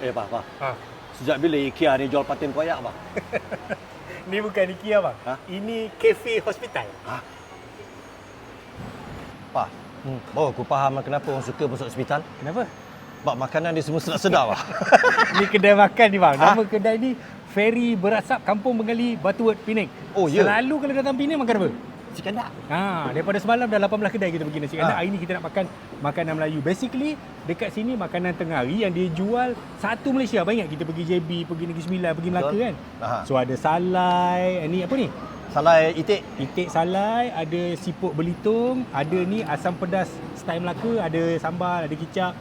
Eh, bah, bah. Ha. Sejak bila IKEA ni jual patin koyak, bah? Ni bukan IKEA bang. Ha? Ini cafe hospital. Pak, Hmm. baru aku faham lah kenapa orang suka masuk hospital. Kenapa? Sebab makanan dia semua sedap-sedap, bah. ni kedai makan ni bang. Ha? Nama kedai ni Ferry Berasap Kampung Bengali Batuwet Penang. Oh, ya? Selalu kalau datang Penang makan apa? Si kandak. Ha, daripada semalam dah 18 kedai kita pergi nasi kandar. Ha. Hari ni kita nak makan makanan Melayu. Basically dekat sini makanan tengah hari yang dia jual satu Malaysia. Banyak kita pergi JB, pergi Negeri Sembilan, pergi Melaka kan. Aha. So ada salai, eh, ni apa ni? Salai itik. Itik salai, ada siput belitung, ada ni asam pedas style Melaka, ada sambal, ada kicap.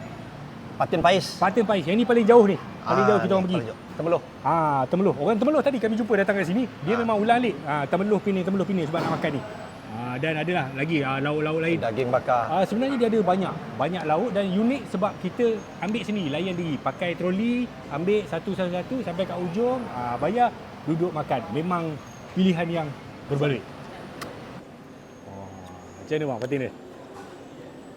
Patin pais. Patin pais. Yang ni paling jauh ni. Paling Ah, jauh kita ni orang pergi. jauh. Temeluh. Ah, Temeluh. Orang Temeluh tadi kami jumpa datang kat sini. Dia Ah. memang ulang alik. Ah, Temeluh Penang, Temeluh Penang sebab nak makan ni. Ah, dan adalah lagi ah, lauk-lauk lain. Daging bakar. Ah, sebenarnya dia ada banyak banyak lauk dan unik sebab kita ambil sendiri layan diri pakai troli ambil satu-satu sampai kat ujung ah, bayar duduk makan memang pilihan yang berbaloi oh, macam mana bang patin dia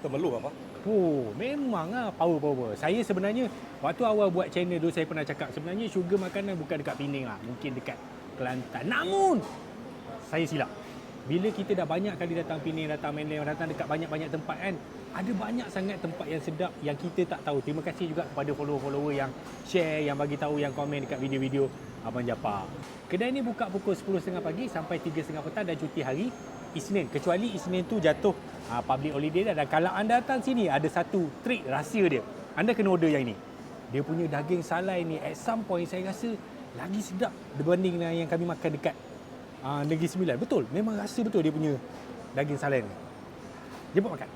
Temeluh, apa? Oh, memang ah power power. Saya sebenarnya waktu awal buat channel tu saya pernah cakap sebenarnya syurga makanan bukan dekat Penang lah, mungkin dekat Kelantan. Namun saya silap. Bila kita dah banyak kali datang Penang, datang Mainland, datang dekat banyak-banyak tempat kan, ada banyak sangat tempat yang sedap yang kita tak tahu. Terima kasih juga kepada follower-follower yang share, yang bagi tahu, yang komen dekat video-video Abang Japar. Kedai ni buka pukul 10.30 pagi sampai 3.30 petang dan cuti hari Isnin. Kecuali Isnin tu jatuh uh, public holiday. Dan kalau anda datang sini ada satu trik rahsia dia. Anda kena order yang ini. Dia punya daging salai ni at some point saya rasa lagi sedap berbanding dengan yang kami makan dekat uh, Negeri Sembilan. Betul, memang rasa betul dia punya daging salai ni. Jemput makan.